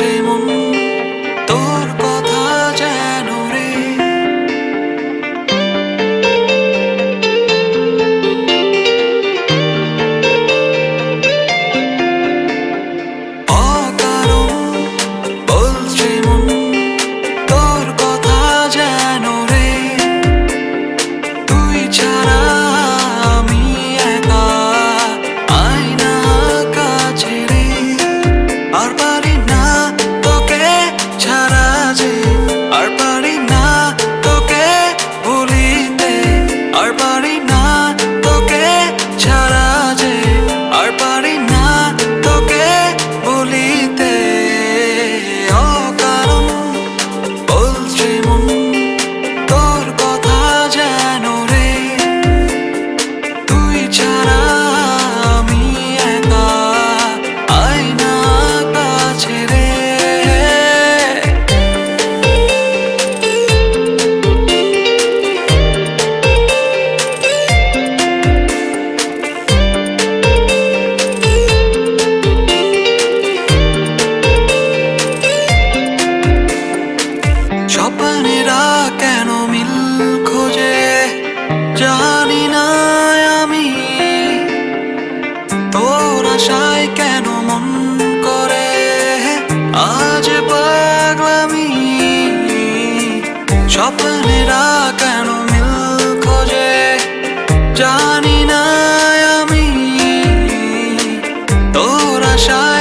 J'ai আশায় কেন মন করে? আজ পাগলামি। স্বপ্নেরা কেন মিল খোঁজে? জানি না আমি। তোর আশায়